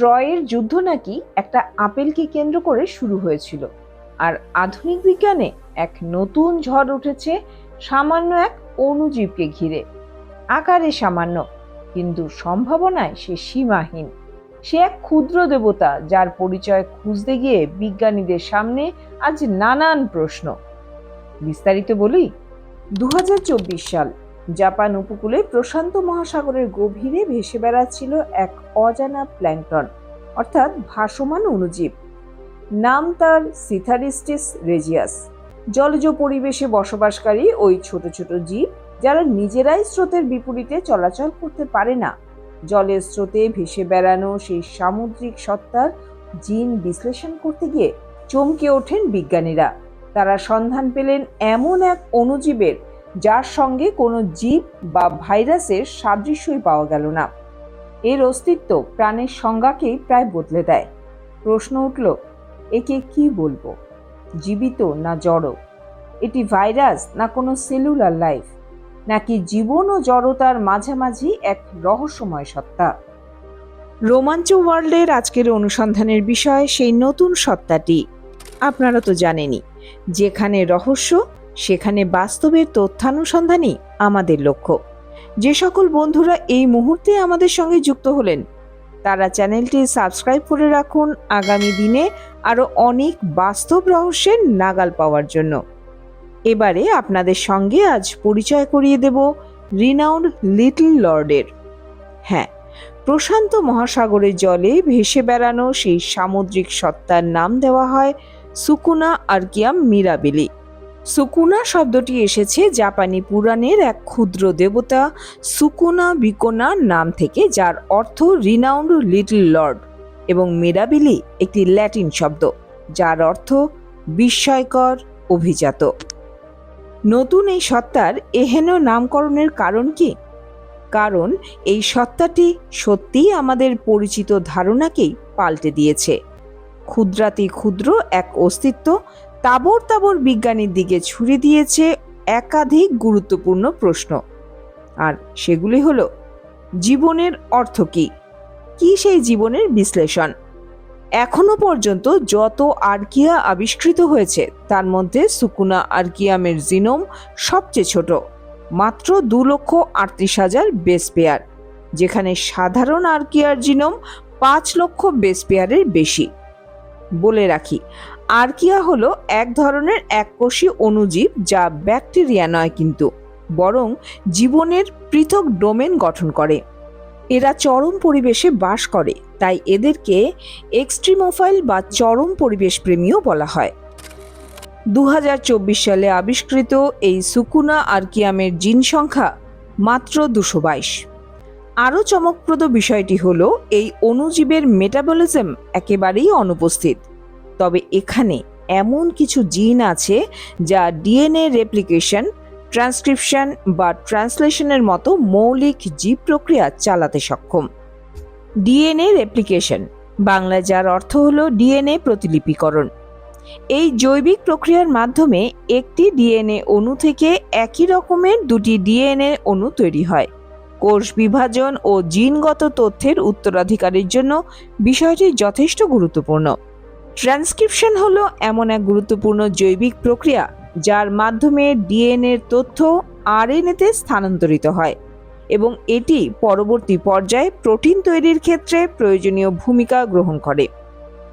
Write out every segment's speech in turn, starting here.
ট্রয়ের যুদ্ধ নাকি একটা আপেলকে কেন্দ্র করে শুরু হয়েছিল। আর আধুনিক বিজ্ঞানে এক নতুন ঝড় উঠেছে সামান্য এক অণুজীবকে ঘিরে। আকারে সামান্য, কিন্তু সম্ভাবনায় সে সীমাহীন। সে এক ক্ষুদ্র দেবতা যার পরিচয় খুঁজতে গিয়ে বিজ্ঞানীদের সামনে আজ নানান প্রশ্ন। বিস্তারিত বলি দু হাজার চব্বিশ সাল জাপান উপকূলে প্রশান্ত মহাসাগরের গভীরে ভেসে বেড়াচ্ছিল এক অজানা প্ল্যাঙ্কটন অর্থাৎ ভাসমান অণুজীব। নাম তার সিথারিস্টিস রেজিয়াস। জলজ পরিবেশে বসবাসকারী ওই ছোট ছোট জীব, যারা নিজেরাই স্রোতের বিপরীতে চলাচল করতে পারে না। জলের স্রোতে ভেসে বেড়ানো সেই সামুদ্রিক সত্তার জিন বিশ্লেষণ করতে গিয়ে চমকে ওঠেন বিজ্ঞানীরা। তারা সন্ধান পেলেন এমন এক অণুজীবের যার সঙ্গে কোনো জীব বা ভাইরাসের সাদৃশ্যই পাওয়া গেল না। এর অস্তিত্ব প্রাণের সংজ্ঞাকেই প্রায় বদলে দেয়। প্রশ্ন উঠল, একে কি বলব? জীবিত না জড়? এটি ভাইরাস না কোনো সেলুলার লাইফ? নাকি জীবন ও জড়তার মাঝামাঝি এক রহস্যময় সত্তা? রোমাঞ্চ ওয়ার্ল্ডের আজকের অনুসন্ধানের বিষয় সেই নতুন সত্তাটি। আপনারা তো জানেনই, যেখানে রহস্য সেখানে বাস্তবের তথ্যানুসন্ধানই আমাদের লক্ষ্য। যে সকল বন্ধুরা এই মুহূর্তে আমাদের সঙ্গে যুক্ত হলেন, তারা চ্যানেলটি সাবস্ক্রাইব করে রাখুন আগামী দিনে আরও অনেক বাস্তব রহস্যের নাগাল পাওয়ার জন্য। এবারে আপনাদের সঙ্গে আজ পরিচয় করিয়ে দেব রিনাউন্ড লিটল লর্ডের। হ্যাঁ প্রশান্ত মহাসাগরের জলে ভেসে বেড়ানো সেই সামুদ্রিক সত্তার নাম দেওয়া হয় সুকুনা আর্কিয়াম মিরাবিলি। সুকুনা শব্দটি এসেছে জাপানি পুরাণের এক ক্ষুদ্র দেবতা সুকুনা বিকোনা নাম থেকে, যার অর্থ রিনাউন্ড লিটল লর্ড এবং মেরাবিলি একটি ল্যাটিন শব্দ, যার অর্থ বিস্ময়কর অভিজাত। নতুন এই সত্তার এহেন নামকরণের কারণ কি? কারণ এই সত্তাটি সত্যিই আমাদের পরিচিত ধারণাকেই পাল্টে দিয়েছে। ক্ষুদ্রাতি ক্ষুদ্র এক অস্তিত্ব তাবর তাবর বিজ্ঞানীর দিকে ছুড়ে দিয়েছে একাধিক গুরুত্বপূর্ণ প্রশ্ন। আর সেগুলি হল, জীবনের অর্থ কি? কি সেই জীবনের বিশ্লেষণ? এখনও পর্যন্ত যত আর্কিয়া আবিষ্কৃত হয়েছে, তার মধ্যে সুকুনা আর্কিয়ামের জিনোম সবচেয়ে ছোট, মাত্র দু লক্ষ আটত্রিশ হাজার বেস পেয়ার, যেখানে সাধারণ আর্কিয়ার জিনোম পাঁচ লক্ষ বেস পেয়ারের বেশি। বলে রাখি আর্কিয়া হলো এক ধরনের এককোষী অণুজীব যা ব্যাকটেরিয়া নয় কিন্তু, বরং জীবনের পৃথক ডোমেন গঠন করে। এরা চরম পরিবেশে বাস করে, তাই এদেরকে এক্সট্রিমোফাইল বা চরম পরিবেশ প্রেমীও বলা হয়। দু হাজার চব্বিশ সালে আবিষ্কৃত এই সুকুনা আর্কিয়ামের জিন সংখ্যা মাত্র দুশো বাইশ। আরও চমকপ্রদ বিষয়টি হলো, এই অণুজীবের মেটাবলিজম একেবারেই অনুপস্থিত। তবে এখানে এমন কিছু জিন আছে যা ডিএনএ রেপ্লিকেশন, ট্রান্সক্রিপশন বা ট্রান্সলেশনের মতো মৌলিক জীব প্রক্রিয়া চালাতে সক্ষম। ডিএনএ রেপ্লিকেশন, বাংলায় যার অর্থ হল ডিএনএ প্রতিলিপিকরণ। এই জৈবিক প্রক্রিয়ার মাধ্যমে একটি ডিএনএ অণু থেকে একই রকমের দুটি ডিএনএ অণু তৈরি হয়। কোষ বিভাজন ও জিনগত তথ্যের উত্তরাধিকারের জন্য বিষয়টি যথেষ্ট গুরুত্বপূর্ণ। ট্রান্সক্রিপশন হলো এমন এক গুরুত্বপূর্ণ জৈবিক প্রক্রিয়া যার মাধ্যমে ডিএনএর তথ্য আরএনএতে স্থানান্তরিত হয় এবং এটি পরবর্তী পর্যায়ে প্রোটিন তৈরির ক্ষেত্রে প্রয়োজনীয় ভূমিকা গ্রহণ করে।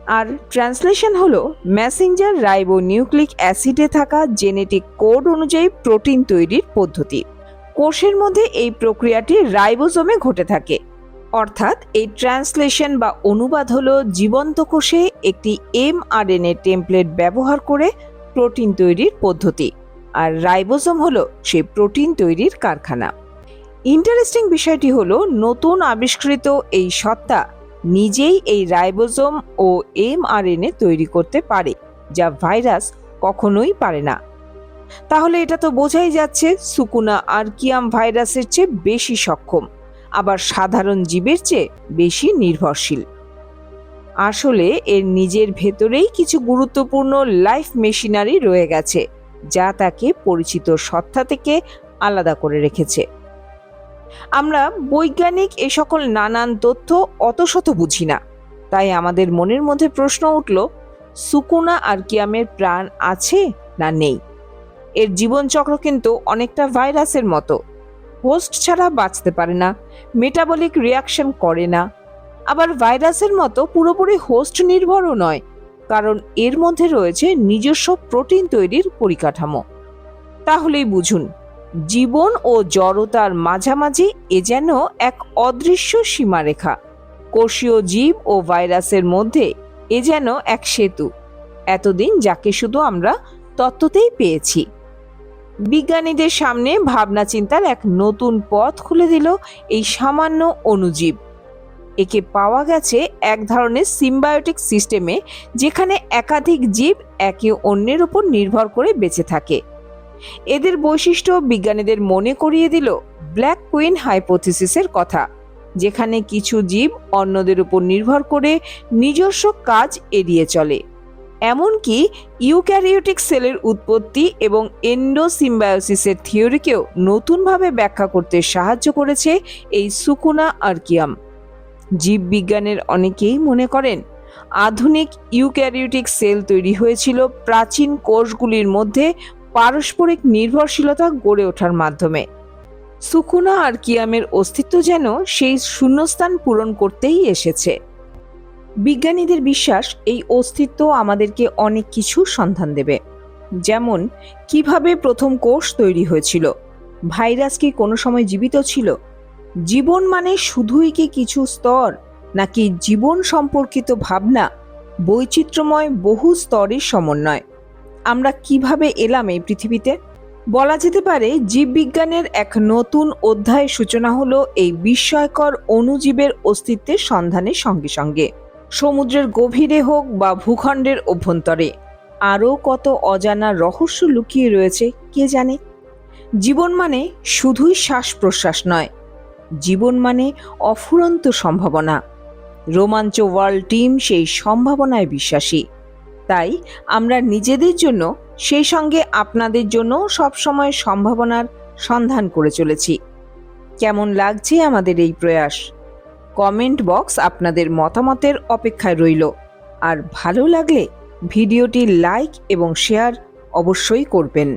আর ট্রান্সলেশন হল ম্যাসেঞ্জার রাইবো নিউক্লিক অ্যাসিডে থাকা জেনেটিক কোড অনুযায়ী প্রোটিন তৈরির পদ্ধতি। কোষের মধ্যে এই প্রক্রিয়াটি রাইবোজোমে ঘটে থাকে। অর্থাৎ এই ট্রান্সলেশন বা অনুবাদ হলো জীবন্ত কোষে একটি এমআরএনএ টেমপ্লেট ব্যবহার করে প্রোটিন তৈরির পদ্ধতি, আর রাইবোজোম হলো সেই প্রোটিন তৈরির কারখানা। ইন্টারেস্টিং বিষয়টি হলো নতুন আবিষ্কৃত এই সত্তা নিজেই এই রাইবোজোম ও এমআরএনএ তৈরি করতে পারে, যা ভাইরাস কখনোই পারে না। তাহলে এটা তো বোঝাই যাচ্ছে সুকুনা আর্কিয়াম ভাইরাসের চেয়ে বেশি সক্ষম। আবার সাধারণ জীবের চেয়ে বেশি নির্ভরশীল। আসলে এর নিজের ভেতরেই কিছু গুরুত্বপূর্ণ লাইফ মেশিনারি রয়ে গেছে, যা তাকে পরিচিত সত্তা থেকে আলাদা করে রেখেছে। আমরা বৈজ্ঞানিক এ সকল নানান তথ্য অত শত বুঝি না, তাই আমাদের মনের মধ্যে প্রশ্ন উঠল, সুকুনা আর কিয়ামের প্রাণ আছে না নেই? এর জীবনচক্র কিন্তু অনেকটা ভাইরাসের মতো। হোস্ট ছাড়া বাঁচতে পারে না মেটাবলিক রিয়াকশন করে না। আবার ভাইরাসের মতো পুরোপুরি হোস্ট নির্ভরও নয়, কারণ এর মধ্যে রয়েছে নিজস্ব প্রোটিন তৈরির পরিকাঠামো। তাহলেই বুঝুন, জীবন ও জড়তার মাঝামাঝি এ যেন এক অদৃশ্য সীমারেখা। কোষীয় জীব ও ভাইরাসের মধ্যে এ যেন এক সেতু। এতদিন যাকে শুধু আমরা তত্ত্বতেই পেয়েছি। বিজ্ঞানীদের সামনে ভাবনা চিন্তার এক নতুন পথ খুলে দিল এই সামান্য অণুজীব। একে পাওয়া গেছে এক ধরনের সিম্বায়োটিক সিস্টেমে, যেখানে একাধিক জীব একে অন্যের উপর নির্ভর করে বেঁচে থাকে। এদের বৈশিষ্ট্য বিজ্ঞানীদের মনে করিয়ে দিল ব্ল্যাক কুইন হাইপোথিসিসের কথা, যেখানে কিছু জীব অন্যদের উপর নির্ভর করে নিজস্ব কাজ এড়িয়ে চলে। এমনকি ইউক্যারিওটিক সেলের উৎপত্তি এবং এন্ডোসিম্বায়োসিসের থিওরিকেও নতুনভাবে ব্যাখ্যা করতে সাহায্য করেছে এই সুকুনা আর্কিয়াম। জীববিজ্ঞানের অনেকেই মনে করেন, আধুনিক ইউক্যারিওটিক সেল তৈরি হয়েছিল প্রাচীন কোষগুলির মধ্যে পারস্পরিক নির্ভরশীলতা গড়ে ওঠার মাধ্যমে। সুকুনা আর্কিয়ামের অস্তিত্ব যেন সেই শূন্যস্থান পূরণ করতেই এসেছে। বিজ্ঞানীদের বিশ্বাস এই অস্তিত্ব আমাদেরকে অনেক কিছু সন্ধান দেবে। যেমন, কীভাবে প্রথম কোষ তৈরি হয়েছিল? ভাইরাস কি কোনো সময় জীবিত ছিল? জীবন মানে শুধুই কি কিছু স্তর, নাকি জীবন সম্পর্কিত ভাবনা, বৈচিত্র্যময় বহু স্তরের সমন্বয়? আমরা কীভাবে এলাম এই পৃথিবীতে? বলা যেতে পারে, জীববিজ্ঞানের এক নতুন অধ্যায়ের সূচনা হলো এই বিস্ময়কর অণুজীবের অস্তিত্বের সন্ধানের সঙ্গে সঙ্গে। সমুদ্রের গভীরে হোক বা ভূখণ্ডের অভ্যন্তরে, আরও কত অজানা রহস্য লুকিয়ে রয়েছে কে জানে? জীবন মানে শুধুই শ্বাস প্রশ্বাস নয়, জীবন মানে অফুরন্ত সম্ভাবনা। রোমাঞ্চ ওয়ার্ল্ড টিম সেই সম্ভাবনায় বিশ্বাসী। তাই আমরা নিজেদের জন্য, সেই সঙ্গে আপনাদের জন্য সবসময় সম্ভাবনার সন্ধান করে চলেছি। কেমন লাগছে আমাদের এই প্রয়াস? কমেন্ট বক্স আপনাদের মতামতের অপেক্ষায় রইল। আর ভালো লাগলে ভিডিওটি লাইক এবং শেয়ার অবশ্যই করবেন।